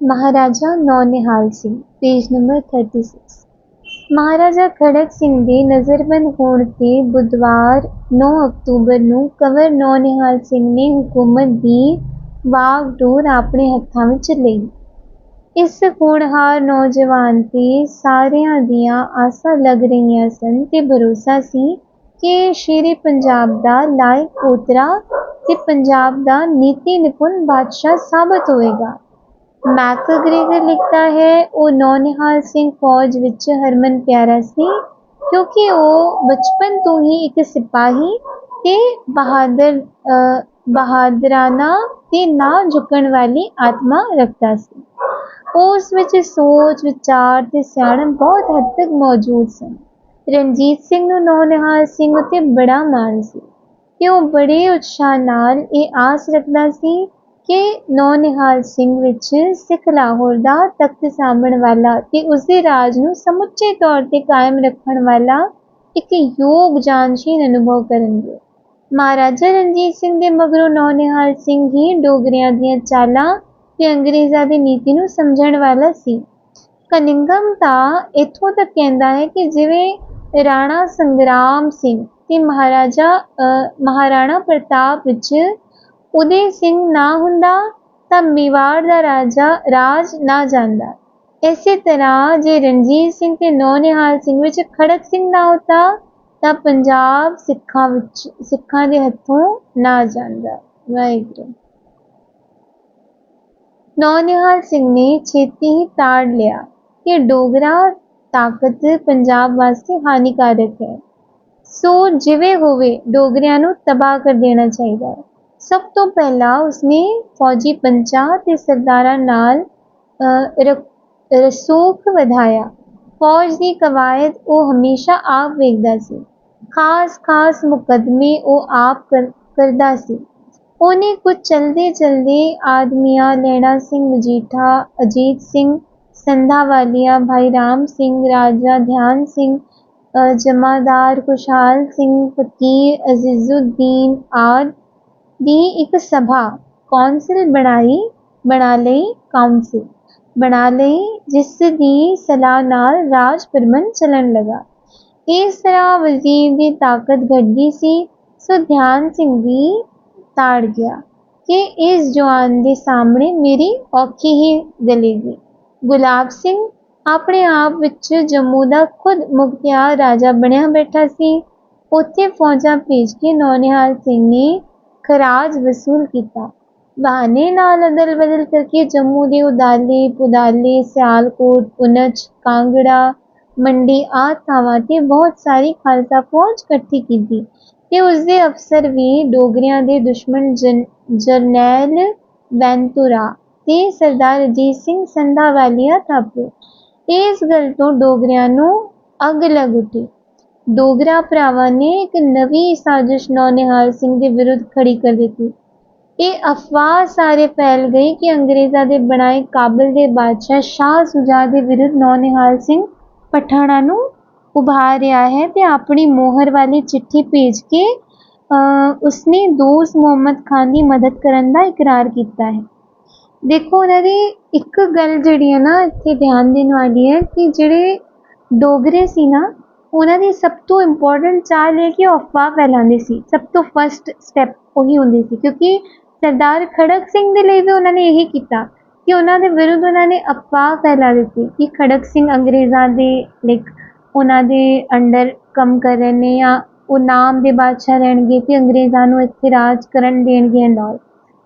Maharaja Naunihal Singh page number 36 Maharaja Kharak Singh ਦੇ ਨਜ਼ਰਬੰਦ ਹੋਣ ਤੇ ਬੁੱਧਵਾਰ 9 ਅਕਤੂਬਰ ਨੂੰ ਕੰਵਰ ਨੌਨਿਹਾਲ ਸਿੰਘ ਨੇ ਹਕੂਮਤ ਦੀ ਵਾਗਡੋਰ ਆਪਣੇ ਹੱਥਾਂ ਵਿੱਚ ਲਈ। ਇਸ ਹੋਣਹਾਰ ਨੌਜਵਾਨ ਤੇ ਸਾਰਿਆਂ ਦੀਆਂ ਆਸਾਂ ਲੱਗ ਰਹੀਆਂ ਸਨ ਤੇ ਭਰੋਸਾ ਸੀ ਕਿ ਸ਼ੇਰੇ ਪੰਜਾਬ ਦਾ ਲਾਇਕ ਪੋਤਰਾ ਤੇ ਪੰਜਾਬ ਦਾ ਨੀਤੀ ਨਿਪੁੰਨ ਬਾਦਸ਼ਾਹ ਸਾਬਤ ਹੋਏਗਾ ਮੈਕਗ੍ਰੇਗਰ ਲਿਖਦਾ ਹੈ, ਉਹ ਨੌਨਿਹਾਲ ਸਿੰਘ ਫੌਜ ਵਿੱਚ ਹਰਮਨ ਪਿਆਰਾ ਸੀ, ਕਿਉਂਕਿ ਉਹ ਬਚਪਨ ਤੋਂ ਹੀ ਇੱਕ ਸਿਪਾਹੀ ਤੇ ਬਹਾਦਰ ਬਹਾਦਰਾਨਾ ਤੇ ਨਾ ਝੁਕਣ ਵਾਲੀ ਆਤਮਾ ਰੱਖਦਾ ਸੀ। ਉਸ ਵਿੱਚ ਸੋਚ, ਵਿਚਾਰ ਤੇ ਸਿਆਣਪ ਬਹੁਤ ਹੱਦ ਤੱਕ ਮੌਜੂਦ ਸਨ। ਰਣਜੀਤ ਸਿੰਘ ਨੂੰ ਨੌਨਿਹਾਲ ਸਿੰਘ ਉੱਤੇ ਬੜਾ ਮਾਣ ਸੀ। ਤੇ ਉਹ ਬੜੇ ਉਤਸ਼ਾਹ ਨਾਲ ਇਹ ਆਸ ਰੱਖਦਾ ਸੀ ਕਿ ਨੌ ਨਿਹਾਲ ਸਿੰਘ ਵਿੱਚ ਸਿੱਖ ਲਾਹੌਰ ਦਾ ਤਖਤ ਸਾਂਭਣ ਵਾਲਾ ਤੇ ਉਸਦੇ ਰਾਜ ਨੂੰ ਸਮੁੱਚੇ ਤੌਰ ਤੇ ਕਾਇਮ ਰੱਖਣ ਵਾਲਾ ਇੱਕ ਯੋਗ ਜਾਨਸ਼ੀਨ ਅਨੁਭਵ ਕਰਨਗੇ। ਮਹਾਰਾਜਾ ਰਣਜੀਤ ਸਿੰਘ ਦੇ ਮਗਰੋਂ ਨੌ ਨਿਹਾਲ ਸਿੰਘ ਹੀ ਡੋਗਰਿਆਂ ਦੀਆਂ ਚਾਲਾਂ ਤੇ ਅੰਗਰੇਜ਼ਾਂ ਦੀ ਨੀਤੀ ਨੂੰ ਸਮਝਣ ਵਾਲਾ ਸੀ। ਕਨਿੰਗਮ ਤਾਂ ਇੱਥੋਂ ਤੱਕ ਕਹਿੰਦਾ ਹੈ ਕਿ ਜਿਵੇਂ ਰਾਣਾ ਸੰਗਰਾਮ ਸਿੰਘ ਤੇ ਮਹਾਰਾਜਾ ਮਹਾਰਾਣਾ ਪ੍ਰਤਾਪ ਵਿੱਚ ਉਦੇ ਸਿੰਘ ਨਾ ਹੁੰਦਾ ਤਾਂ ਮੇਵਾੜ ਦਾ ਰਾਜਾ ਰਾਜ ਨਾ ਜਾਂਦਾ। ਇਸੇ ਤਰ੍ਹਾਂ ਜੇ ਰਣਜੀਤ ਸਿੰਘ ਤੇ ਨੌਨਿਹਾਲ ਸਿੰਘ ਵਿੱਚ ਖੜਕ ਸਿੰਘ ਨਾ ਹੁੰਦਾ ਤਾਂ ਪੰਜਾਬ ਸਿੱਖਾਂ ਵਿੱਚ, ਸਿੱਖਾਂ ਦੇ ਹੱਥੋਂ ਨਾ ਜਾਂਦਾ। ਵਾਹਿਗੁਰੂ। ਨੌਨਿਹਾਲ ਸਿੰਘ ਨੇ ਛੇਤੀ ਹੀ ਤਾੜ ਲਿਆ ਕਿ ਡੋਗਰਾ ਤਾਕਤ ਪੰਜਾਬ ਵਾਸਤੇ ਹਾਨੀਕਾਰਕ ਹੈ। ਸੋ ਜਿਵੇਂ ਹੋਵੇ ਡੋਗਰਿਆਂ ਨੂੰ ਤਬਾਹ ਕਰ ਦੇਣਾ ਚਾਹੀਦਾ ਹੈ। ਸਭ ਤੋਂ ਪਹਿਲਾਂ ਉਸਨੇ ਫੌਜੀ ਪੰਚਾਂ ਤੇ ਸਰਦਾਰਾਂ ਨਾਲ ਰਸੂਖ ਵਧਾਇਆ। ਫੌਜ ਦੀ ਕਵਾਇਦ ਉਹ ਹਮੇਸ਼ਾ ਆਪ ਵੇਖਦਾ ਸੀ। ਖਾਸ ਖਾਸ ਮੁਕਦਮੇ ਉਹ ਆਪ ਕਰਦਾ ਸੀ। ਉਹਨੇ ਕੁਝ ਚਲਦੇ ਚਲਦੇ ਆਦਮੀਆਂ ਲੈਣਾ ਸਿੰਘ, ਮਜੀਠਾ, ਅਜੀਤ ਸਿੰਘ ਸੰਧਾਵਾਲੀਆ ਭਾਈ ਰਾਮ ਸਿੰਘ, ਰਾਜਾ ਧਿਆਨ ਸਿੰਘ ਜਮਾਦਾਰ ਖੁਸ਼ਹਾਲ ਸਿੰਘ, ਫਕੀਰ, ਅਜ਼ੀਜ਼ੁਦੀਨ ਆਦਿ ਦੀ ਇੱਕ ਸਭਾ ਕੌਂਸਲ ਬਣਾਈ, ਬਣਾ ਲਈ ਕਾਉਂਸਲ ਬਣਾ ਲਈ ਜਿਸ ਦੀ ਸਲਾਹ ਨਾਲ ਰਾਜ ਪ੍ਰਬੰਧ ਚੱਲਣ ਲਗਾ। ਇਸ ਤਰ੍ਹਾਂ ਵਜ਼ੀਰ ਦੀ ਤਾਕਤ ਘਟਦੀ ਸੀ ਸੋ ਧਿਆਨ ਸਿੰਘ ਵੀ ਤਾੜ ਗਿਆ ਕਿ ਇਸ ਜਵਾਨ ਦੇ ਸਾਹਮਣੇ ਮੇਰੀ ਔਖੀ ਹੀ ਗਲੇਗੀ। ਗੁਲਾਬ ਸਿੰਘ ਆਪਣੇ ਆਪ ਵਿੱਚ ਜੰਮੂ ਦਾ ਖੁਦ ਮੁਖਤਿਆਰ ਰਾਜਾ ਬਣਿਆ ਬੈਠਾ ਸੀ। ਉੱਥੇ ਫੌਜਾਂ ਭੇਜ ਕੇ ਨੌਨਿਹਾਲ ਸਿੰਘ ਨੇ ਖਰਾਜ ਵਸੂਲ ਕੀਤਾ। ਬਹਾਨੇ ਨਾਲ ਅਦਲ ਬਦਲ ਕਰਕੇ ਜੰਮੂ ਦੇ ਉਦਾਲੇ, ਪੁਦਾਲੇ, ਸਿਆਲਕੋਟ, ਪੁਨਚ, ਕਾਂਗੜਾ, ਮੰਡੀ ਆਦਿ ਥਾਵਾਂ ਤੇ ਬਹੁਤ ਸਾਰੀ ਖਾਲਸਾ ਫੌਜ ਇਕੱਠੀ ਕੀਤੀ ਤੇ ਉਸਦੇ ਅਫਸਰ ਵੀ ਡੋਗਰਿਆਂ ਦੇ ਦੁਸ਼ਮਣ ਜਰਨੈਲ ਬੈਂਤੂਰਾ ਤੇ ਸਰਦਾਰ ਅਜੀਤ ਸਿੰਘ ਸੰਧਾਵਾਲੀਆ ਥਾਪੇ। ਇਸ ਗੱਲ ਤੋਂ ਡੋਗਰਿਆਂ ਨੂੰ ਅੱਗ ਲੱਗ ਉੱਠੀ। ਡੋਗਰਾ ਭਰਾਵਾਂ ਨੇ ਇੱਕ ਨਵੀਂ ਸਾਜ਼ਿਸ਼ ਨੌਨਿਹਾਲ ਸਿੰਘ ਦੇ ਵਿਰੁੱਧ ਖੜੀ ਕਰ ਦਿੱਤੀ। ਇਹ ਅਫਵਾਹ ਸਾਰੇ ਫੈਲ ਗਈ ਕਿ ਅੰਗਰੇਜ਼ਾਂ ਦੇ ਬਣਾਏ ਕਾਬਲ ਦੇ ਬਾਦਸ਼ਾਹ ਸ਼ਾਹ ਸੁਜਾ ਦੇ ਵਿਰੁੱਧ ਨੌਨਿਹਾਲ ਸਿੰਘ ਪਠਾਣਾ ਨੂੰ ਉਭਾਰ ਰਿਹਾ ਹੈ ਤੇ ਆਪਣੀ ਮੋਹਰ ਵਾਲੀ ਚਿੱਠੀ ਭੇਜ ਕੇ ਉਸਨੇ ਦੋਸਤ ਮੁਹੰਮਦ ਖਾਨ ਦੀ ਮਦਦ ਕਰਨ ਦਾ ਇਕਰਾਰ ਕੀਤਾ ਹੈ। ਦੇਖੋ ਉਹਨਾਂ ਦੀ ਇੱਕ ਗੱਲ ਜਿਹੜੀ ਹੈ ਨਾ, ਇੱਥੇ ਧਿਆਨ ਦੇਣ ਵਾਲੀ ਹੈ ਕਿ ਜਿਹੜੇ ਡੋਗਰੇ ਸੀ ਨਾ ਉਹਨਾਂ ਦੀ ਸਭ ਤੋਂ ਇੰਪੋਰਟੈਂਟ ਚਾਲ ਇਹ ਕਿ ਉਹ ਅਫਵਾਹ ਫੈਲਾਉਂਦੇ ਸੀ। ਸਭ ਤੋਂ ਫਸਟ ਸਟੈਪ ਉਹੀ ਹੁੰਦੀ ਸੀ, ਕਿਉਂਕਿ ਸਰਦਾਰ ਖੜਕ ਸਿੰਘ ਦੇ ਲਈ ਵੀ ਉਹਨਾਂ ਨੇ ਇਹੀ ਕੀਤਾ ਕਿ ਉਹਨਾਂ ਦੇ ਵਿਰੁੱਧ ਉਹਨਾਂ ਨੇ ਅਫਵਾਹ ਫੈਲਾ ਦਿੱਤੀ ਕਿ ਖੜਕ ਸਿੰਘ ਅੰਗਰੇਜ਼ਾਂ ਦੇ ਲਾਈਕ ਉਹਨਾਂ ਦੇ ਅੰਡਰ ਕੰਮ ਕਰ ਰਹੇ ਨੇ ਜਾਂ ਉਹ ਨਾਮ ਦੇ ਬਾਦਸ਼ਾਹ ਰਹਿਣਗੇ ਤੇ ਅੰਗਰੇਜ਼ਾਂ ਨੂੰ ਇੱਥੇ ਰਾਜ ਕਰਨ ਦੇਣਗੇ ਐਂਡ ਆਲ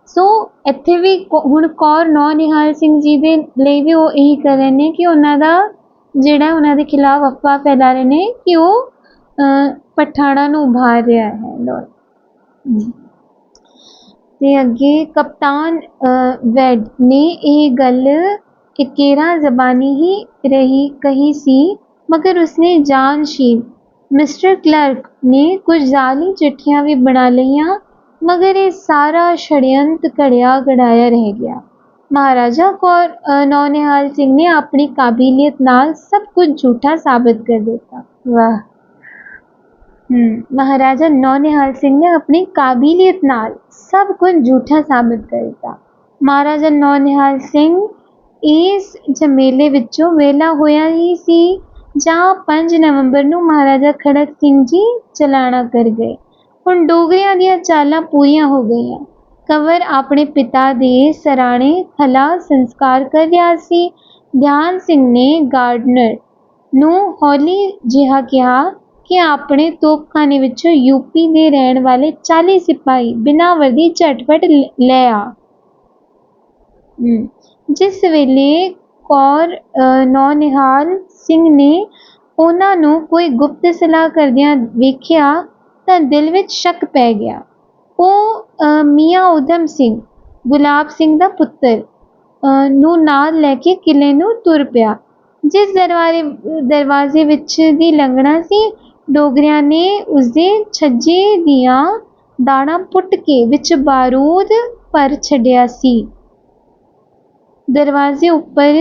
ਸੋ ਇੱਥੇ ਵੀ ਹੁਣ ਕੌਰ ਨੌਨਿਹਾਲ ਸਿੰਘ ਜੀ ਦੇ ਲਈ ਵੀ ਉਹ ਇਹੀ ਕਰ ਰਹੇ ਨੇ ਕਿ ਉਹਨਾਂ ਦਾ ਜਿਹੜਾ ਉਹਨਾਂ ਦੇ ਖਿਲਾਫ ਅਫਵਾਹ ਫੈਲਾ ਰਹੇ ਨੇ ਕਿ ਉਹ ਪਠਾਣਾ ਨੂੰ ਉਭਾਰ ਰਿਹਾ ਹੈ ਲੋਰ ਤੇ ਅੱਗੇ ਕਪਤਾਨ ਵੈਡ ਨੇ ਇਹ ਗੱਲ ਇਕੇਰਾ ਜ਼ਬਾਨੀ ਹੀ ਰਹੀ ਕਹੀ ਸੀ, ਮਗਰ ਉਸਨੇ ਜਾਨਸ਼ੀਨ ਮਿਸਟਰ ਕਲਰਕ ਨੇ ਕੁਝ ਜ਼ਾਲੀ ਚਿੱਠੀਆਂ ਵੀ ਬਣਾ ਲਈਆਂ, ਮਗਰ ਇਹ ਸਾਰਾ ਛੜਯੰਤ ਘੜਿਆ ਘੜਾਇਆ ਰਹਿ ਗਿਆ। ਮਹਾਰਾਜਾ ਕੌਰ ਨੌਨਿਹਾਲ ਸਿੰਘ ਨੇ ਆਪਣੀ ਕਾਬਲੀਅਤ ਨਾਲ ਸਭ ਕੁਝ ਝੂਠਾ ਸਾਬਤ ਕਰ ਦਿੱਤਾ। ਵਾਹ। ਹਮ ਮਹਾਰਾਜਾ ਨੌਨਿਹਾਲ ਸਿੰਘ ਨੇ ਆਪਣੀ ਕਾਬਲੀਅਤ ਨਾਲ ਸਭ ਕੁਝ ਝੂਠਾ ਸਾਬਤ ਕਰ ਦਿੱਤਾ। ਮਹਾਰਾਜਾ ਨੌਨਿਹਾਲ ਸਿੰਘ ਇਸ ਝਮੇਲੇ ਵਿੱਚੋਂ ਵੇਲਾ ਹੋਇਆ ਹੀ ਸੀ, ਜਾਂ 5 ਨਵੰਬਰ ਨੂੰ ਮਹਾਰਾਜਾ ਖੜਕ ਸਿੰਘ ਜੀ ਚਲਾਣਾ ਕਰ ਗਏ। ਹੁਣ ਡੋਗਰਿਆਂ ਦੀਆਂ ਚਾਲਾਂ ਪੂਰੀਆਂ ਹੋ ਗਈਆਂ। ਕੰਵਰ ਆਪਣੇ ਪਿਤਾ ਦੇ ਸਰਾਣੇ ਖਲਾ ਸੰਸਕਾਰ ਕਰ ਰਿਹਾ ਸੀ। ਧਿਆਨ ਸਿੰਘ ਨੇ ਗਾਰਡਨਰ ਨੂੰ ਹੌਲੀ ਜਿਹਾ ਕਿਹਾ ਕਿ ਆਪਣੇ ਤੋਪਖਾਨੇ ਵਿੱਚੋਂ ਯੂਪੀ ਦੇ ਰਹਿਣ ਵਾਲੇ 40 ਸਿਪਾਹੀ ਬਿਨਾਂ ਵਰਦੀ ਝਟਪਟ ਲ- ਲੈ ਆ। ਜਿਸ ਵੇਲੇ ਕੌਰ ਅ, ਨੌਨਿਹਾਲ ਸਿੰਘ ਨੇ ਉਹਨਾਂ ਨੂੰ ਕੋਈ ਗੁਪਤ ਸਲਾਹ ਕਰਦਿਆਂ ਵੇਖਿਆ ਤਾਂ ਦਿਲ ਵਿੱਚ ਸ਼ੱਕ ਪੈ ਗਿਆ। ਉਹ ਅ, ਮੀਆਂ ਊਧਮ ਸਿੰਘ ਗੁਲਾਬ ਸਿੰਘ ਦਾ ਪੁੱਤਰ ਅ, ਨੂੰ ਨਾਲ ਲੈ ਕੇ ਕਿਲੇ ਨੂੰ ਤੁਰ ਪਿਆ। ਜਿਸ ਦਰਵਾਜ਼ੇ ਦਰਵਾਜ਼ੇ ਵਿੱਚ ਦੀ ਲੰਘਣਾ ਸੀ ਡੋਗਰਿਆਂ ਨੇ ਉਸਦੇ ਛੱਜੇ ਦੀਆਂ ਦਾਣਾ ਪੁੱਟ ਕੇ ਵਿੱਚ ਬਾਰੂਦ ਭਰ ਛੱਡਿਆ ਸੀ। ਦਰਵਾਜ਼ੇ ਉੱਪਰ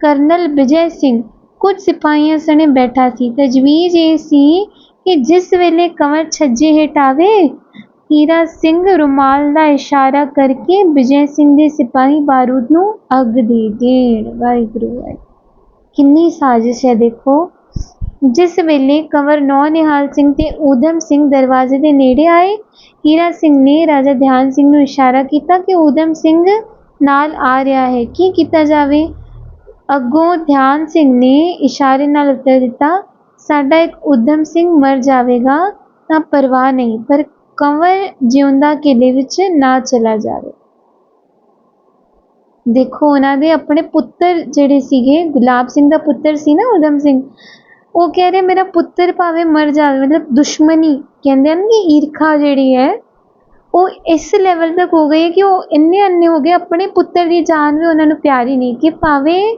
ਕਰਨਲ ਵਿਜੈ ਸਿੰਘ ਕੁਝ ਸਿਪਾਹੀਆਂ ਸਣੇ ਬੈਠਾ ਸੀ। ਤਜਵੀਜ਼ ਇਹ ਸੀ ਕਿ ਜਿਸ ਵੇਲੇ ਕੰਵਰ ਛੱਜੇ ਹਟਾਵੇ ਹੀਰਾ ਸਿੰਘ ਰੁਮਾਲ ਦਾ ਇਸ਼ਾਰਾ ਕਰਕੇ ਵਿਜੈ ਸਿੰਘ ਦੇ ਸਿਪਾਹੀ ਬਾਰੂਦ ਨੂੰ ਅੱਗ ਦੇ ਦੇਣ। ਵਾਹਿਗੁਰੂ ਵਾਹਿਗੁਰੂ। ਕਿੰਨੀ ਸਾਜ਼ਿਸ਼ ਹੈ ਦੇਖੋ। ਜਿਸ ਵੇਲੇ ਕੰਵਰ ਨੌ ਨਿਹਾਲ ਸਿੰਘ ਤੇ ਊਧਮ ਸਿੰਘ ਦਰਵਾਜ਼ੇ ਦੇ ਨੇੜੇ ਆਏ, ਹੀਰਾ ਸਿੰਘ ਨੇ ਰਾਜਾ ਧਿਆਨ ਸਿੰਘ ਨੂੰ ਇਸ਼ਾਰਾ ਕੀਤਾ ਕਿ ਊਧਮ ਸਿੰਘ ਨਾਲ ਆ ਰਿਹਾ ਹੈ। ਕੀ ਕੀਤਾ ਜਾਵੇ? ਅੱਗੋਂ ਧਿਆਨ ਸਿੰਘ ਨੇ ਇਸ਼ਾਰੇ ਨਾਲ ਉੱਤਰ ਦਿੱਤਾ, ਸਾਡਾ ਇੱਕ ਊਧਮ ਸਿੰਘ ਮਰ ਜਾਵੇਗਾ ਤਾਂ ਪਰਵਾਹ ਨਹੀਂ, ਪਰ ਕੰਵਰ ਜਿਉਂਦਾ ਕਿਲੇ ਵਿੱਚ ਨਾ ਚਲਾ ਜਾਵੇ। ਦੇਖੋ ਉਹਨਾਂ ਦੇ ਆਪਣੇ ਪੁੱਤਰ ਜਿਹੜੇ ਸੀਗੇ ਗੁਲਾਬ ਸਿੰਘ ਦਾ ਪੁੱਤਰ ਸੀ ਨਾ ਊਧਮ ਸਿੰਘ ਉਹ ਕਹਿ ਰਹੇ ਮੇਰਾ ਪੁੱਤਰ ਭਾਵੇਂ ਮਰ ਜਾਵੇ ਮਤਲਬ ਦੁਸ਼ਮਣੀ ਕਹਿੰਦੇ ਹਨ ਕਿ ਈਰਖਾ ਜਿਹੜੀ ਹੈ ਉਹ ਇਸ ਲੈਵਲ ਤੱਕ ਹੋ ਗਈ ਹੈ ਕਿ ਉਹ ਇੰਨੇ ਅੰਨੇ ਹੋ ਗਏ ਆਪਣੇ ਪੁੱਤਰ ਦੀ ਜਾਨ ਵੀ ਉਹਨਾਂ ਨੂੰ ਪਿਆਰੀ ਨਹੀਂ ਕਿ ਭਾਵੇਂ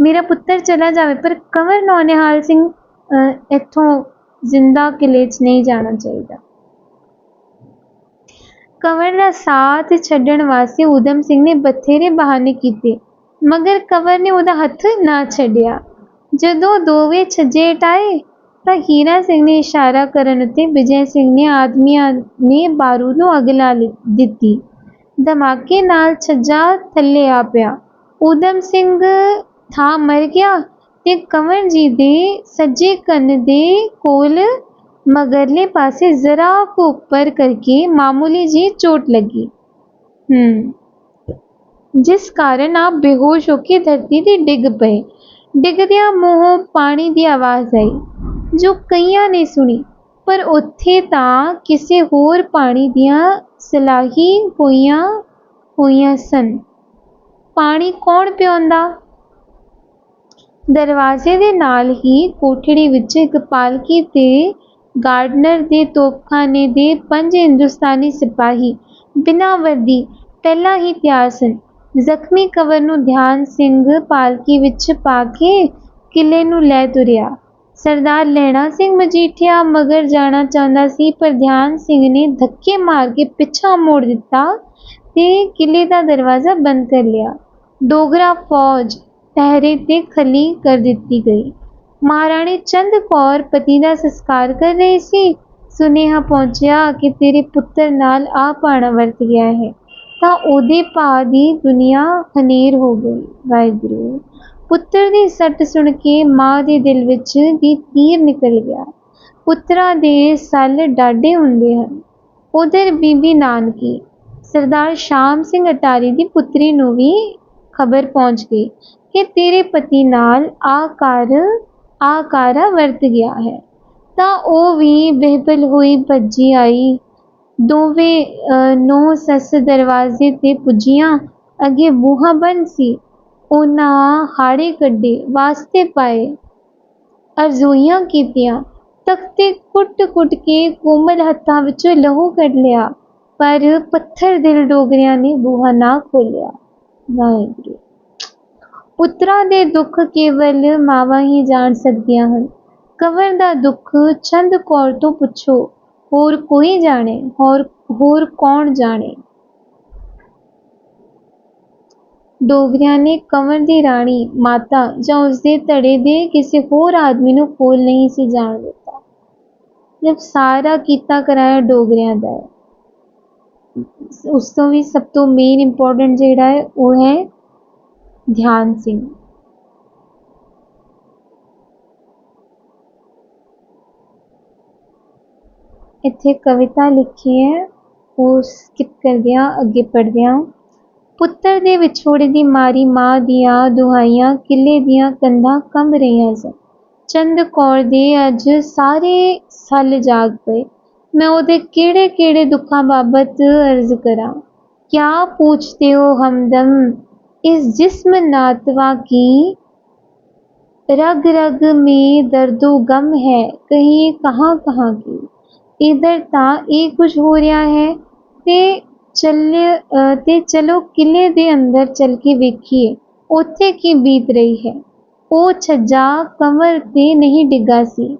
ਮੇਰਾ ਪੁੱਤਰ ਚਲਾ ਜਾਵੇ ਪਰ ਕੰਵਰ ਨੌਨਿਹਾਲ ਸਿੰਘ ਅਹ, ਇੱਥੋਂ ਜ਼ਿੰਦਾ ਕਿਲੇ 'ਚ ਨਹੀਂ ਜਾਣਾ ਚਾਹੀਦਾ। ਕੰਵਰ ਦਾ ਸਾਥ ਛੱਡਣ ਵਾਸਤੇ ਊਧਮ ਸਿੰਘ ਨੇ ਬਥੇਰੇ ਬਹਾਨੇ ਕੀਤੇ, ਮਗਰ ਕੰਵਰ ਨੇ ਉਹਦਾ ਹੱਥ ਨਾ ਛੱਡਿਆ। ਜਦੋਂ ਦੋਵੇਂ ਛੱਜੇ ਟਾਏ ਤਾਂ ਹੀਰਾ ਸਿੰਘ ਨੇ ਇਸ਼ਾਰਾ ਕਰਨ ਉੱਤੇ ਵਿਜੈ ਸਿੰਘ ਨੇ ਆਦਮੀਆਂ ਨੇ ਬਾਰੂ ਨੂੰ ਅੱਗ ਲਾ ਲਿ- ਦਿੱਤੀ। ਧਮਾਕੇ ਨਾਲ ਛੱਜਾ ਥੱਲੇ ਆ ਪਿਆ। ਊਧਮ ਸਿੰਘ ਥਾਂ ਮਰ ਗਿਆ ਤੇ ਕੰਵਰ ਜੀ ਦੇ ਸੱਜੇ ਕੰਨ ਦੇ ਕੋਲ ਮਗਰਲੇ ਪਾਸੇ ਜ਼ਰਾ ਕੁ ਉੱਪਰ ਕਰਕੇ ਮਾਮੂਲੀ ਜੀ ਚੋਟ ਲੱਗੀ। ਹੂੰ। ਜਿਸ ਕਾਰਨ ਆਪ ਬੇਹੋਸ਼ ਹੋ ਕੇ ਧਰਤੀ ਤੇ ਡਿੱਗ ਪਏ। ਡਿੱਗਦਿਆਂ ਮੂੰਹੋਂ ਪਾਣੀ ਦੀ ਆਵਾਜ਼ ਆਈ, ਜੋ ਕਈਆਂ ਨੇ ਸੁਣੀ, ਪਰ ਉੱਥੇ ਤਾਂ ਕਿਸੇ ਹੋਰ ਪਾਣੀ ਦੀਆਂ ਸਲਾਹੀ ਹੋਈਆਂ ਹੋਈਆਂ ਸਨ। ਪਾਣੀ ਕੌਣ ਪਿਆਉਂਦਾ? ਦਰਵਾਜ਼ੇ ਦੇ ਨਾਲ ਹੀ ਕੋਠੜੀ ਵਿੱਚ ਇੱਕ ਪਾਲਕੀ ਤੇ ਗਾਰਡਨਰ ਦੇ ਤੋਪਖਾਨੇ ਦੇ ਪੰਜ ਹਿੰਦੁਸਤਾਨੀ ਸਿਪਾਹੀ ਬਿਨਾਂ ਵਰਦੀ ਪਹਿਲਾਂ ਹੀ ਤਿਆਰ ਸਨ। ਜ਼ਖਮੀ ਕੰਵਰ ਨੂੰ ਧਿਆਨ ਸਿੰਘ ਪਾਲਕੀ ਵਿੱਚ ਪਾ ਕੇ ਕਿਲੇ ਨੂੰ ਲੈ ਤੁਰਿਆ। ਸਰਦਾਰ ਲਹਿਣਾ ਸਿੰਘ ਮਜੀਠੀਆ ਮਗਰ ਜਾਣਾ ਚਾਹੁੰਦਾ ਸੀ, ਪਰ ਧਿਆਨ ਸਿੰਘ ਨੇ ਧੱਕੇ ਮਾਰ ਕੇ ਪਿੱਛਾ ਮੋੜ ਦਿੱਤਾ ਤੇ ਕਿਲੇ ਦਾ ਦਰਵਾਜ਼ਾ ਬੰਦ ਕਰ ਲਿਆ। ਡੋਗਰਾ ਫੌਜ ਪਹਿਰੇ ਤੇ ਖਲੀ ਕਰ ਦਿੱਤੀ ਗਈ। ਮਹਾਰਾਣੀ ਚੰਦ ਕੌਰ ਪਤੀ ਦਾ ਸੰਸਕਾਰ ਕਰ ਰਹੀ ਸੀ। ਸੁਨੇਹਾ ਪਹੁੰਚਿਆ ਕਿ ਤੇਰੇ ਪੁੱਤਰ ਨਾਲ ਆ ਪਾਣਾ ਵਰਤ ਗਿਆ ਹੈ। ਤਾਂ ਉਹਦੇ ਭਾ ਦੀ ਦੁਨੀਆ ਹਨੇਰ ਹੋ ਗਈ, ਵਾਹਿਗੁਰੂ। ਪੁੱਤਰ ਦੀ ਸੱਟ ਸੁਣ ਕੇ ਮਾਂ ਦੇ ਦਿਲ ਵਿੱਚ ਦੀ ਤੀਰ ਨਿਕਲ ਗਿਆ। ਪੁੱਤਰਾਂ ਦੇ ਸੱਲ ਡਾਢੇ ਹੁੰਦੇ ਹਨ। ਉਧਰ ਬੀਬੀ ਨਾਨਕੀ, ਸਰਦਾਰ ਸ਼ਾਮ ਸਿੰਘ ਅਟਾਰੀ ਦੀ ਪੁੱਤਰੀ ਨੂੰ ਵੀ ਖਬਰ ਪਹੁੰਚ ਗਈ ਕਿ ਤੇਰੇ ਪਤੀ ਨਾਲ ਆ ਕਰ ਆਕਾਰਾ ਵਰਤ ਗਿਆ ਹੈ। ਤਾਂ ਉਹ ਵੀ ਬਹਿਬਲ ਹੋਈ ਭੱਜੀ ਆਈ। ਦੋਵੇਂ ਨੌ ਸੱਸ ਦਰਵਾਜ਼ੇ ਤੇ ਪੁੱਜੀਆਂ। ਅੱਗੇ ਬੂਹਾ ਬੰਦ ਸੀ। ਉਹਨਾਂ ਹਾੜੇ ਕੱਢੇ, ਵਾਸਤੇ ਪਾਏ, ਅਰਜ਼ੋਈਆਂ ਕੀਤੀਆਂ। ਤਖਤੇ ਕੁੱਟ-ਕੁੱਟ ਕੇ ਕੋਮਲ ਹੱਥਾਂ ਵਿੱਚੋਂ ਲਹੂ ਕੱਢ ਲਿਆ। ਪਰ ਪੱਥਰ ਦਿਲ ਡੋਗਰਿਆਂ ਨੇ ਬੂਹਾ ਨਾ ਖੋਲਿਆ ਵਾਹਿਗੁਰੂ। ਪੁੱਤਰਾਂ ਦੇ ਦੁੱਖ ਕੇਵਲ ਮਾਵਾਂ ਹੀ ਜਾਣ ਸਕਦੀਆਂ ਹਨ। ਕੰਵਰ ਦਾ ਦੁੱਖ ਚੰਦ ਕੌਰ ਤੋਂ ਪੁੱਛੋ, ਹੋਰ ਕੋਈ ਜਾਣੇ, ਹੋਰ ਹੋਰ ਕੌਣ ਜਾਣੇ? ਡੋਗਰਿਆਂ ਨੇ ਕੰਵਰ ਦੀ ਰਾਣੀ, ਮਾਤਾ ਜਾਂ ਉਸਦੇ ਧੜੇ ਦੇ ਕਿਸੇ ਹੋਰ ਆਦਮੀ ਨੂੰ ਕੋਲ ਨਹੀਂ ਸੀ ਜਾਣ ਦਿੱਤਾ। ਜਦ ਸਾਰਾ ਕੀਤਾ ਕਰਾਇਆ ਡੋਗਰਿਆਂ ਦਾ। ਹੈ ਉਸ ਤੋਂ ਵੀ ਸਭ ਤੋਂ ਮੇਨ ਇੰਪੋਰਟੈਂਟ ਜਿਹੜਾ ਹੈ, ਉਹ ਹੈ ਧਿਆਨ ਸਿੰਘ। ਇੱਥੇ ਕਵਿਤਾ ਲਿਖੀ ਹੈ, ਉਹ ਸਕਿਪ ਕਰਦੇ ਹਾਂ ਅੱਗੇ ਪੜ੍ਹਦੇ ਹਾਂ ਪੁੱਤਰ ਦੇ ਵਿਛੋੜੇ ਦੀ ਮਾਰੀ ਮਾਂ ਦੀਆਂ ਦੁਹਾਈਆਂ ਕਿੱਲੇ ਦੀਆਂ ਕੰਧਾਂ ਕੰਬ ਰਹੀਆਂ ਸਨ। ਚੰਦ ਕੌਰ ਦੇ ਅੱਜ ਸਾਰੇ ਸੱਲ ਜਾਗ ਪਏ। ਮੈਂ ਉਹਦੇ ਕਿਹੜੇ ਕਿਹੜੇ ਦੁੱਖਾਂ ਬਾਬਤ ਅਰਜ਼ ਕਰਾਂ? ਕਿਆ ਪੁੱਛਦੇ ਹੋ ਹਮਦਮ? इस जिस्म नातवा की रग रग में दर्दो गम है कहीं कहाँ कहाँ की इधर ਤਾਂ ਇਹ ਕੁਝ ਹੋ ਰਿਹਾ ਹੈ ਤੇ ਚੱਲੇ ਅ, ਤੇ ਚਲੋ ਕਿਲੇ ਦੇ ਅੰਦਰ ਚੱਲ ਕੇ ਵੇਖੀਏ ਉੱਥੇ ਕੀ ਬੀਤ ਰਹੀ ਹੈ ਉਹ ਛੱਜਾ ਕਮਰ ਤੇ ਨਹੀਂ ਡਿੱਗਾ ਸੀ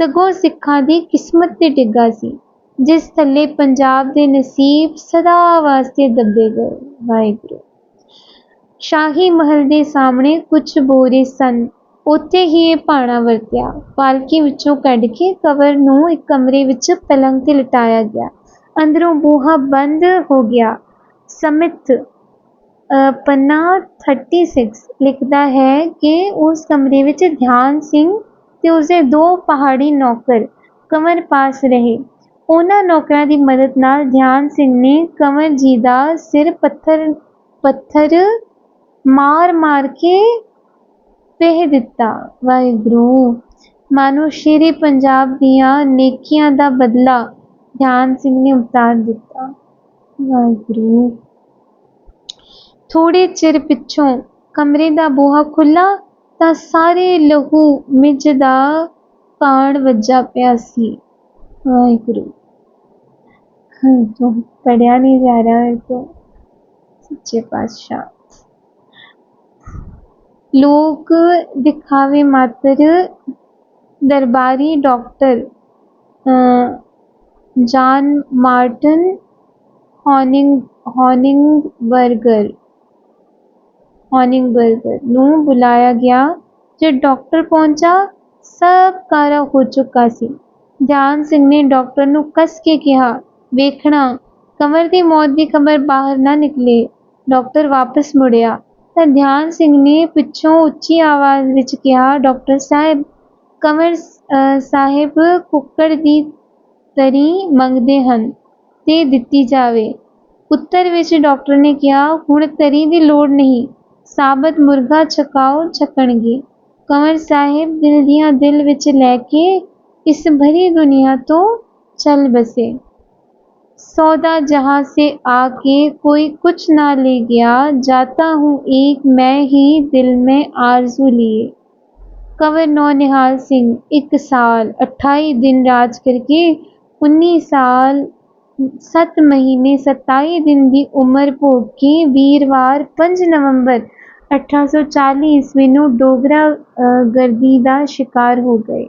ਸਗੋਂ ਸਿੱਖਾਂ ਦੀ ਕਿਸਮਤ ਤੇ ਡਿੱਗਾ ਸੀ ਜਿਸ ਥੱਲੇ ਪੰਜਾਬ ਦੇ ਨਸੀਬ ਸਦਾ ਵਾਸਤੇ ਦੱਬੇ ਗਏ ਵਾਹਿਗੁਰੂ ਸ਼ਾਹੀ ਮਹਲ ਦੇ ਸਾਹਮਣੇ ਕੁਝ ਬੋਰੇ ਸਨ। ਉੱਥੇ ਹੀ ਇਹ ਭਾਣਾ ਵਰਤਿਆ। ਪਾਲਕੀ ਵਿੱਚੋਂ ਕੱਢ ਕੇ ਕੰਵਰ ਨੂੰ ਇੱਕ ਕਮਰੇ ਵਿੱਚ ਪਲੰਗ ਤੇ ਲਟਾਇਆ ਗਿਆ। ਅੰਦਰੋਂ ਬੂਹਾ ਬੰਦ ਹੋ ਗਿਆ। ਸਮਿਤ ਅ, ਪੰਨਾ 36 ਲਿਖਦਾ ਹੈ ਕਿ ਉਸ ਕਮਰੇ ਵਿੱਚ ਧਿਆਨ ਸਿੰਘ ਤੇ ਉਸਦੇ ਦੋ ਪਹਾੜੀ ਨੌਕਰ ਕੰਵਰ ਪਾਸ ਰਹੇ। ਉਹਨਾਂ ਨੌਕਰਾਂ ਦੀ ਮਦਦ ਨਾਲ ਧਿਆਨ ਸਿੰਘ ਨੇ ਕੰਵਰ ਜੀ ਦਾ ਸਿਰ ਪੱਥਰ ਪੱਥਰ ਮਾਰ ਮਾਰ ਕੇ ਪਹਿ ਦਿੱਤਾ। ਵਾਹਿਗੁਰੂ, ਮਾਨੋ ਸ਼ੇਰੇ ਪੰਜਾਬ ਦੀਆਂ ਨੇਕੀਆਂ ਦਾ ਬਦਲਾ ਧਿਆਨ ਸਿੰਘ ਨੇ ਉਤਾਰ ਦਿੱਤਾ। ਵਾਹਿਗੁਰੂ ਥੋੜੇ ਚਿਰ ਪਿੱਛੋਂ ਕਮਰੇ ਦਾ ਬੂਹਾ ਖੁੱਲਾ ਤਾਂ ਸਾਰੇ ਲਹੂ ਮਿੱਝ ਦਾ ਕਾਣ ਵੱਜਾ ਪਿਆ ਸੀ। ਵਾਹਿਗੁਰੂ ਹਾਂ ਜੋ ਪੜਿਆ ਨਹੀਂ ਜਾ ਰਿਹਾ ਹੈ तो ਸੱਚੇ ਪਾਤਸ਼ਾਹ। ਲੋਕ ਦਿਖਾਵੇ ਮਾਤਰ ਦਰਬਾਰੀ ਡਾਕਟਰ ਜਾਨ ਮਾਰਟਨ ਹੌਨਿੰਗ, ਹੌਨਿੰਗਬਰਗਰ ਹੌਨਿੰਗਬਰਗਰ ਨੂੰ ਬੁਲਾਇਆ ਗਿਆ। ਜਦ ਡਾਕਟਰ ਪਹੁੰਚਾ, ਸਭ ਕਾਰਾ ਹੋ ਚੁੱਕਾ ਸੀ। ਧਿਆਨ ਸਿੰਘ ਨੇ ਡਾਕਟਰ ਨੂੰ ਕੱਸ ਕੇ ਕਿਹਾ, ਵੇਖਣਾ ਕੰਵਰ ਦੀ ਮੌਤ ਦੀ ਖਬਰ ਬਾਹਰ ਨਾ ਨਿਕਲੇ। ਡਾਕਟਰ ਵਾਪਸ ਮੁੜਿਆ। ਤਾਂ ਧਿਆਨ ਸਿੰਘ ਨੇ ਪਿੱਛੋਂ ਉੱਚੀ ਆਵਾਜ਼ ਵਿੱਚ ਕਿਹਾ, "ਡਾਕਟਰ ਸਾਹਿਬ, ਕੰਵਰ ਸਾਹਿਬ ਕੁੱਕੜ ਦੀ ਤਰੀ ਮੰਗਦੇ ਹਨ, ਤੇ ਦਿੱਤੀ ਜਾਵੇ।" ਉੱਤਰ ਵਿੱਚ ਡਾਕਟਰ ਨੇ ਕਿਹਾ, "ਹੁਣ ਤਰੀ ਦੀ ਲੋੜ ਨਹੀਂ, ਸਾਬਤ ਮੁਰਗਾ ਛਕਾਓ ਛਕਣਗੇ।" ਕੰਵਰ ਸਾਹਿਬ ਦਿਲ ਦੀਆਂ ਦਿਲ ਵਿੱਚ ਲੈ ਕੇ ਇਸ ਭਰੀ ਦੁਨੀਆ ਤੋਂ ਚੱਲ ਬਸੇ। सौदा जहाँ से आके कोई कुछ ना ले गया जाता हूँ एक मैं ही दिल में आरजू लिए कंवर नौनिहाल सिंह एक साल अट्ठाई दिन राज करके उन्नीस साल सत्त महीने सताई दिन की उम्र भोग के वीरवार 5 नवंबर 1840 ਈਸਵੀ ਨੂੰ ਡੋਗਰਾ ਅ, ਗਰਦੀ ਦਾ ਸ਼ਿਕਾਰ ਹੋ ਗਏ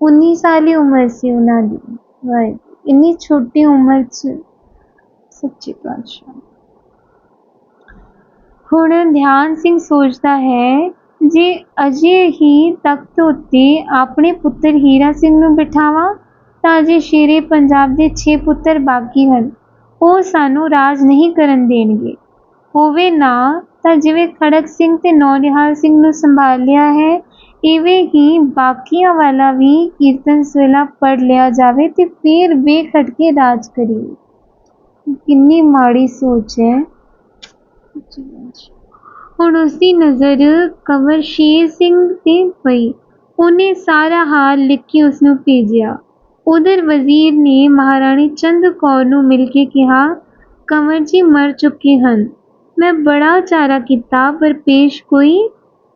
19 ਸਾਲ ਹੀ ਉਮਰ ਸੀ ਉਹਨਾਂ ਦੀ ਵਾਹਿਗੁਰੂ ਇੰਨੀ ਛੋਟੀ ਉਮਰ 'ਚ ਸੱਚੀ ਪਾਤਸ਼ਾਹ। ਹੁਣ ਧਿਆਨ ਸਿੰਘ ਸੋਚਦਾ ਹੈ, ਜੇ ਅਜੇ ਹੀ ਤਖਤ ਉੱਤੇ ਆਪਣੇ ਪੁੱਤਰ ਹੀਰਾ ਸਿੰਘ ਨੂੰ ਬਿਠਾਵਾਂ, ਤਾਂ ਅਜੇ ਸ਼ੇਰੇ ਪੰਜਾਬ ਦੇ 6 ਪੁੱਤਰ ਬਾਕੀ ਹਨ, ਉਹ ਸਾਨੂੰ ਰਾਜ ਨਹੀਂ ਕਰਨ ਦੇਣਗੇ। ਹੋਵੇ ਨਾ ਤਾਂ ਜਿਵੇਂ ਖੜਕ ਸਿੰਘ ਤੇ ਨੌਨਿਹਾਲ ਸਿੰਘ ਨੂੰ ਸੰਭਾਲ ਲਿਆ ਹੈ ਇਵੇਂ ਹੀ ਬਾਕੀਆਂ ਵਾਲਾ ਵੀ ਕੀਰਤਨ ਸਵੇਲਾ ਪੜ ਲਿਆ ਜਾਵੇ ਤੇ ਫਿਰ ਬੇਖਟ ਕੇ ਰਾਜ ਕਰੀਏ। ਕਿੰਨੀ ਮਾੜੀ ਸੋਚ ਹੈ। ਹੁਣ ਉਸਦੀ ਨਜ਼ਰ ਕੰਵਰ ਸ਼ੇਰ ਸਿੰਘ ਤੇ ਪਈ। ਉਹਨੇ ਸਾਰਾ ਹਾਲ ਲਿਖ ਕੇ ਉਸ ਨੂੰ ਭੇਜਿਆ। ਉਧਰ ਵਜ਼ੀਰ ਨੇ ਮਹਾਰਾਣੀ ਚੰਦ ਕੌਰ ਨੂੰ ਮਿਲ ਕੇ ਕਿਹਾ, ਕੰਵਰ ਜੀ ਮਰ ਚੁੱਕੇ ਹਨ। ਮੈਂ ਬੜਾ ਚਾਰਾ ਕੀਤਾ, ਪਰ ਪੇਸ਼ ਕੋਈ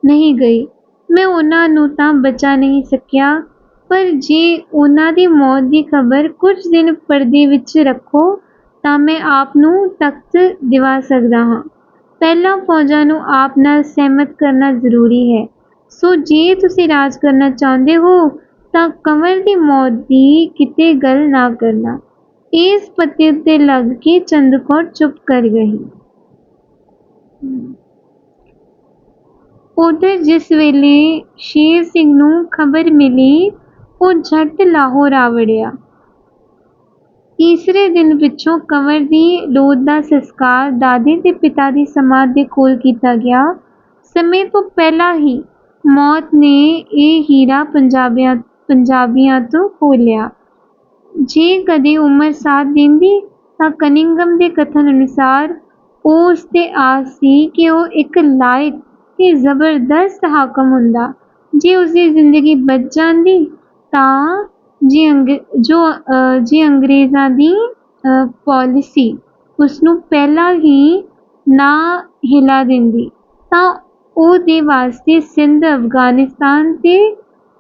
ਨਹੀਂ ਗਈ। ਮੈਂ ਉਹਨਾਂ ਨੂੰ ਤਾਂ ਬਚਾ ਨਹੀਂ ਸਕਿਆ। ਪਰ ਜੇ ਉਹਨਾਂ ਦੀ ਮੌਤ ਦੀ ਖਬਰ ਕੁਝ ਦਿਨ ਪਰਦੇ ਵਿੱਚ ਰੱਖੋ, ਤਾਂ ਮੈਂ ਆਪ ਨੂੰ ਤਖਤ ਦਿਵਾ ਸਕਦਾ ਹਾਂ। ਪਹਿਲਾਂ ਫੌਜਾਂ ਨੂੰ ਆਪ ਨਾਲ ਸਹਿਮਤ ਕਰਨਾ ਜ਼ਰੂਰੀ ਹੈ। ਸੋ ਜੇ ਤੁਸੀਂ ਰਾਜ ਕਰਨਾ ਚਾਹੁੰਦੇ ਹੋ, ਤਾਂ ਕੰਵਰ ਦੀ ਮੌਤ ਦੀ ਕਿਤੇ ਗੱਲ ਨਾ ਕਰਨਾ। ਇਸ ਪੱਤੇ ਉੱਤੇ ਲੱਗ ਕੇ ਚੰਦਕੌਰ ਚੁੱਪ ਕਰ ਗਈ। ਉਧਰ ਜਿਸ ਵੇਲੇ ਸ਼ੇਰ ਸਿੰਘ ਨੂੰ ਖਬਰ ਮਿਲੀ, ਉਹ ਝੱਟ ਲਾਹੌਰ ਆ ਵੜਿਆ। ਤੀਸਰੇ ਦਿਨ ਪਿੱਛੋਂ ਕੰਵਰ ਦੀ ਲੋਧ ਦਾ ਸੰਸਕਾਰ ਦਾਦੇ ਤੇ ਪਿਤਾ ਦੀ ਸਮਾਧ ਦੇ ਕੋਲ ਕੀਤਾ ਗਿਆ। ਸਮੇਂ ਤੋਂ ਪਹਿਲਾਂ ਹੀ ਮੌਤ ਨੇ ਇਹ ਹੀਰਾ ਪੰਜਾਬੀਆਂ ਪੰਜਾਬੀਆਂ ਤੋਂ ਖੋਹ ਲਿਆ ਜੇ ਕਦੇ ਉਮਰ ਸਾਥ ਦਿੰਦੀ, ਤਾਂ ਕਨਿੰਗਮ ਦੇ ਕਥਨ ਅਨੁਸਾਰ ਉਸ ਤੇ ਆਸ ਸੀ ਕਿ ਉਹ ਇੱਕ ਲਾਇਕ ਤੇ ਜ਼ਬਰਦਸਤ ਹਾਕਮ ਹੁੰਦਾ। ਜੇ ਉਸਦੀ ਜ਼ਿੰਦਗੀ ਬਚ ਜਾਂਦੀ, ਤਾਂ ਜੇ ਅੰਗ, ਜੋ ਜੇ ਅੰਗਰੇਜ਼ਾਂ ਦੀ ਪਾਲਿਸੀ ਉਸਨੂੰ ਪਹਿਲਾਂ ਹੀ ਨਾ ਹਿਲਾ ਦਿੰਦੀ, ਤਾਂ ਉਹਦੇ ਵਾਸਤੇ ਸਿੰਧ ਅਫਗਾਨਿਸਤਾਨ ਤੇ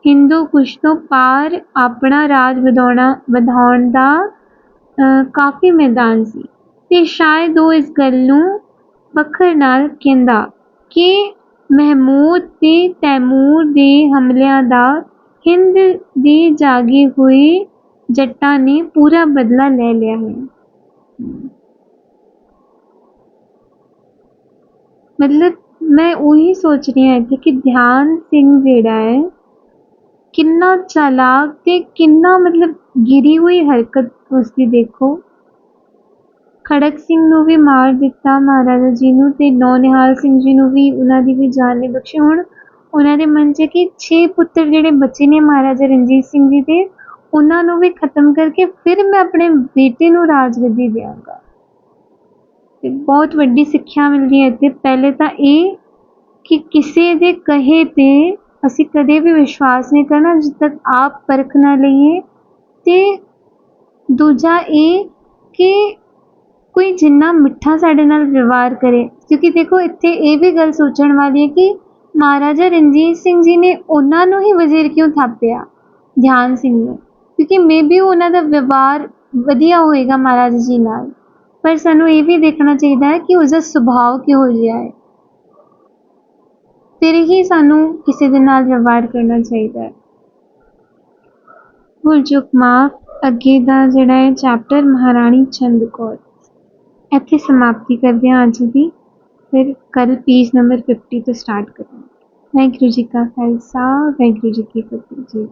ਹਿੰਦੂ ਕੁਸ਼ ਤੋਂ ਪਾਰ ਆਪਣਾ ਰਾਜ ਵਧਾਉਣਾ, ਵਧਾਉਣ ਦਾ ਕਾਫੀ ਮੈਦਾਨ ਸੀ। ਤੇ ਸ਼ਾਇਦ ਉਹ ਇਸ ਗੱਲ ਨੂੰ ਫਖਰ ਨਾਲ ਕਹਿੰਦਾ ਕਿ ਮਹਿਮੂਦ ਤੇ ਤੈਮੂਰ ਦੇ ਹਮਲਿਆਂ ਦਾ ਹਿੰਦ ਦੇ ਜਾਗੇ ਹੋਏ ਜੱਟਾਂ ਨੇ ਪੂਰਾ ਬਦਲਾ ਲੈ ਲਿਆ ਹੈ ਮਤਲਬ ਮੈਂ ਉਹੀ ਸੋਚ ਰਹੀ ਹਾਂ ਇੱਥੇ ਕਿ ਧਿਆਨ ਸਿੰਘ ਜਿਹੜਾ ਹੈ ਕਿੰਨਾ ਚਾਲਾਕ ਤੇ ਕਿੰਨਾ ਮਤਲਬ ਗਿਰੀ ਹੋਈ ਹਰਕਤ ਉਸਦੀ ਦੇਖੋ ਖੜਕ ਸਿੰਘ ਨੂੰ ਵੀ ਮਾਰ ਦਿੱਤਾ ਮਹਾਰਾਜਾ ਜੀ ਨੂੰ ਤੇ ਨੌਨਿਹਾਲ ਸਿੰਘ ਜੀ ਨੂੰ ਵੀ, ਉਹਨਾਂ ਦੀ ਵੀ ਜਾਨ ਨਹੀਂ ਬਖਸ਼ੀ। ਹੁਣ ਉਹਨਾਂ ਦੇ ਮਨ 'ਚ ਕਿ 6 ਪੁੱਤਰ ਜਿਹੜੇ ਬੱਚੇ ਨੇ ਮਹਾਰਾਜਾ ਰਣਜੀਤ ਸਿੰਘ ਜੀ ਦੇ, ਉਹਨਾਂ ਨੂੰ ਵੀ ਖਤਮ ਕਰਕੇ ਫਿਰ ਮੈਂ ਆਪਣੇ ਬੇਟੇ ਨੂੰ ਰਾਜਗੱਦੀ ਦਿਆਂਗਾ। ਤੇ ਬਹੁਤ ਵੱਡੀ ਸਿੱਖਿਆ ਮਿਲਦੀ ਹੈ ਇੱਥੇ। ਪਹਿਲੇ ਤਾਂ ਇਹ ਕਿ ਕਿਸੇ ਦੇ ਕਹੇ ਤੇ ਅਸੀਂ ਕਦੇ ਵੀ ਵਿਸ਼ਵਾਸ ਨਹੀਂ ਕਰਨਾ, ਜਦ ਤੱਕ ਆਪ ਪਰਖ ਨਾ ਲਈਏ। ਤੇ ਦੂਜਾ ਇਹ ਕਿ ਕੋਈ ਜਿੰਨਾ ਮਿੱਠਾ ਸਾਡੇ ਨਾਲ ਵਿਵਹਾਰ ਕਰੇ। ਕਿਉਂਕਿ ਦੇਖੋ, ਇੱਥੇ ਇਹ ਵੀ ਗੱਲ ਸੋਚਣ ਵਾਲੀ ਹੈ ਕਿ ਮਹਾਰਾਜਾ ਰਣਜੀਤ ਸਿੰਘ ਜੀ ਨੇ ਉਹਨਾਂ ਨੂੰ ਹੀ ਵਜ਼ੀਰ ਕਿਉਂ ਥਾਪਿਆ? ਧਿਆਨ ਸਿੰਘ ਨੇ। ਕਿਉਂਕਿ ਮੇਬੀ ਉਹਨਾਂ ਦਾ ਵਿਵਹਾਰ ਵਧੀਆ ਹੋਏਗਾ ਮਹਾਰਾਜਾ ਜੀ ਨਾਲ। ਪਰ ਸਾਨੂੰ ਇਹ ਵੀ ਦੇਖਣਾ ਚਾਹੀਦਾ ਹੈ ਕਿ ਉਸਦਾ ਸੁਭਾਅ ਕਿਹੋ ਜਿਹਾ ਹੈ। ਫਿਰ ਹੀ ਸਾਨੂੰ ਕਿਸੇ ਦੇ ਨਾਲ ਵਿਵਹਾਰ ਕਰਨਾ ਚਾਹੀਦਾ ਹੈ। ਭੁੱਲ ਚੁੱਕ ਮਾਫ। ਅੱਗੇ ਦਾ ਜਿਹੜਾ ਹੈ ਚੈਪਟਰ ਮਹਾਰਾਣੀ ਚੰਦ ਕੌਰ। ਇੱਥੇ ਸਮਾਪਤੀ ਕਰਦੇ ਹਾਂ ਅੱਜ ਦੀ। ਫਿਰ ਕੱਲ ਪੇਜ ਨੰਬਰ 50 ਤੋਂ ਸਟਾਰਟ ਕਰਾਂਗੇ। ਵਾਹਿਗੁਰੂ ਜੀ ਕਾ ਖਾਲਸਾ, ਵਾਹਿਗੁਰੂ ਜੀ ਕੀ ਫਤਿਹ ਜੀ।